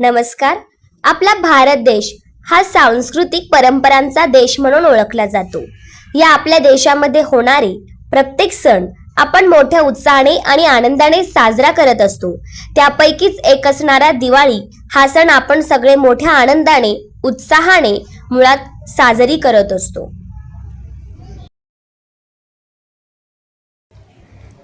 नमस्कार. आपला भारत देश हा सांस्कृतिक परंपरांचा देश म्हणून ओळखला जातो. या आपल्या देशामध्ये होणारे प्रत्येक सण आपण मोठ्या उत्साहाने आणि आनंदाने साजरा करत असतो. त्यापैकीच एक असणारा दिवाळी हा सण आपण सगळे मोठ्या आनंदाने उत्साहाने मुळात साजरी करत असतो.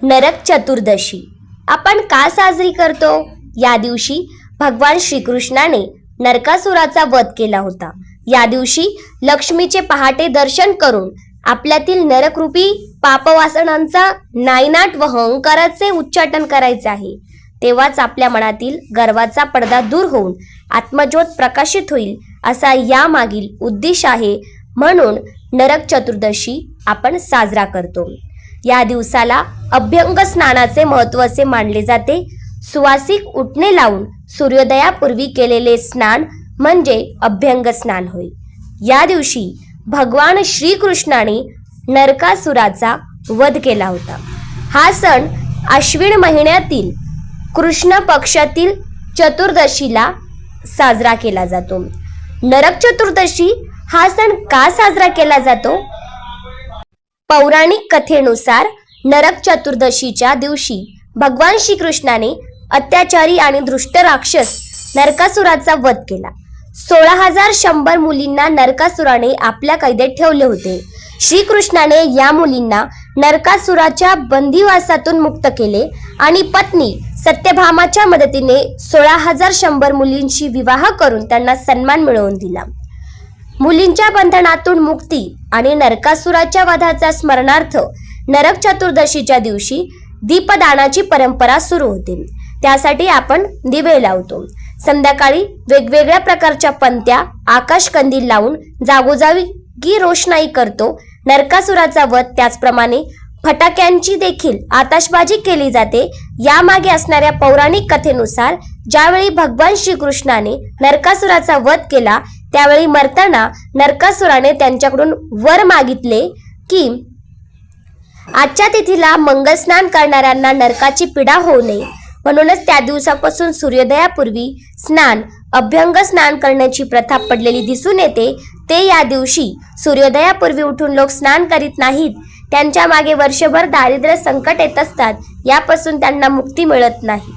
नरक चतुर्दशी आपण का साजरी करतो? या दिवशी भगवान श्रीकृष्णाने नरकासुराचा वध केला होता. या दिवशी लक्ष्मीचे पहाटे दर्शन करून आपल्यातील नरकरूपी पापवासनांचा नायनाट व अहंकाराचे उच्चाटन करायचे आहे. तेव्हाच आपल्या मनातील गर्वाचा पडदा दूर होऊन आत्मज्योत प्रकाशित होईल असा यामागील उद्देश आहे म्हणून नरक चतुर्दशी आपण साजरा करतो. या दिवसाला अभ्यंग स्नानाचे महत्त्व असे मानले जाते. सुवासिक उठणे लावून सूर्योदयापूर्वी केलेले स्नान म्हणजे अभ्यंग स्नान होय. या दिवशी भगवान श्रीकृष्णाने नरकासुराचा वध केला होता. हा सण आश्विन महिन्यातील कृष्ण पक्षातील चतुर्दशीला साजरा केला जातो. नरक चतुर्दशी हा सण का साजरा केला जातो? पौराणिक कथेनुसार नरक चतुर्दशीच्या दिवशी भगवान श्रीकृष्णाने अत्याचारी आणि दृष्ट राक्षस नरकासुराचा वध केला. सोळा हजार शंभर मुलींना नरकासुराने आपल्या कैदेत ठेवले होते. श्रीकृष्णाने या मुलींना नरकासुराच्या बंदिवासातून मुक्त केले आणि पत्नी सत्यभामाच्या मदतीने सोळा हजार शंभर मुलींशी विवाह करून त्यांना सन्मान मिळवून दिला. मुलींच्या बंधनातून मुक्ती आणि नरकासुराच्या वधाचा स्मरणार्थ नरक चतुर्दशीच्या दिवशी दीपदानाची परंपरा सुरू होते. त्यासाठी आपण दिवे लावतो. संध्याकाळी वेगवेगळ्या प्रकारच्या पंत्या आकाश कंदील लावून जागोजागी रोषणाई करतो. नरकासुराचा वध त्याचप्रमाणे फटाक्यांची देखील आताशबाजी केली जाते. यामागे असणाऱ्या पौराणिक कथेनुसार ज्यावेळी भगवान श्रीकृष्णाने नरकासुराचा वध केला त्यावेळी मरताना नरकासुराने त्यांच्याकडून वर मागितले की आजच्या तिथीला मंगल स्नान करणाऱ्यांना नरकाची पीडा होऊ नये. म्हणूनच त्या दिवसापासून सूर्योदयापूर्वी स्नान अभ्यंग स्नान करण्याची प्रथा पडलेली दिसून येते. ते या दिवशी सूर्योदयापूर्वी उठून लोक स्नान करीत नाहीत. त्यांच्या मागे वर्षभर दारिद्र्य संकट येत असतात. यापासून त्यांना मुक्ती मिळत नाही.